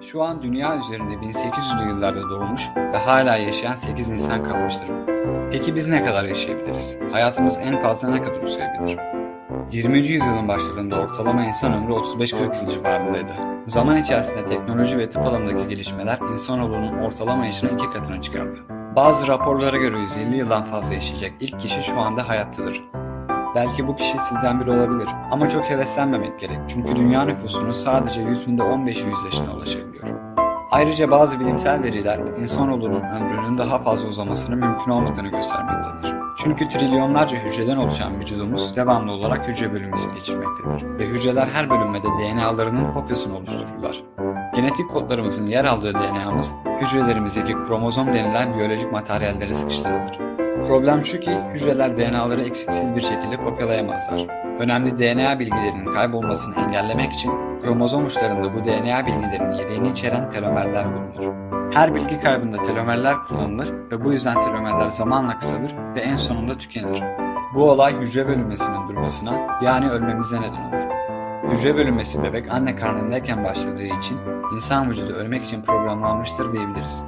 Şu an dünya üzerinde 1800'lü yıllarda doğmuş ve hala yaşayan 8 insan kalmıştır. Peki biz ne kadar yaşayabiliriz? Hayatımız en fazla ne kadar uzayabilir? 20. yüzyılın başlarında ortalama insan ömrü 35-40 yıl civarındaydı. Zaman içerisinde teknoloji ve tıp alanındaki gelişmeler insanoğlunun ortalama yaşını iki katına çıkardı. Bazı raporlara göre 150 yıldan fazla yaşayacak ilk kişi şu anda hayattadır. Belki bu kişi sizden biri olabilir ama çok heveslenmemek gerek çünkü dünya nüfusunun sadece 100 binde 15'i 100 yaşına ulaşabiliyor. Ayrıca bazı bilimsel veriler insanoğlunun ömrünün daha fazla uzamasının mümkün olmadığını göstermektedir. Çünkü trilyonlarca hücreden oluşan vücudumuz devamlı olarak hücre bölünmesi geçirmektedir. Ve hücreler her bölünmede DNA'larının kopyasını oluştururlar. Genetik kodlarımızın yer aldığı DNA'mız hücrelerimizdeki kromozom denilen biyolojik materyallere sıkıştırılır. Problem şu ki hücreler DNA'ları eksiksiz bir şekilde kopyalayamazlar. Önemli DNA bilgilerinin kaybolmasını engellemek için kromozom uçlarında bu DNA bilgilerinin yedeğini içeren telomerler bulunur. Her bilgi kaybında telomerler kullanılır ve bu yüzden telomerler zamanla kısalır ve en sonunda tükenir. Bu olay hücre bölünmesinin durmasına yani ölmemize neden olur. Hücre bölünmesi bebek anne karnındayken başladığı için insan vücudu ölmek için programlanmıştır diyebiliriz.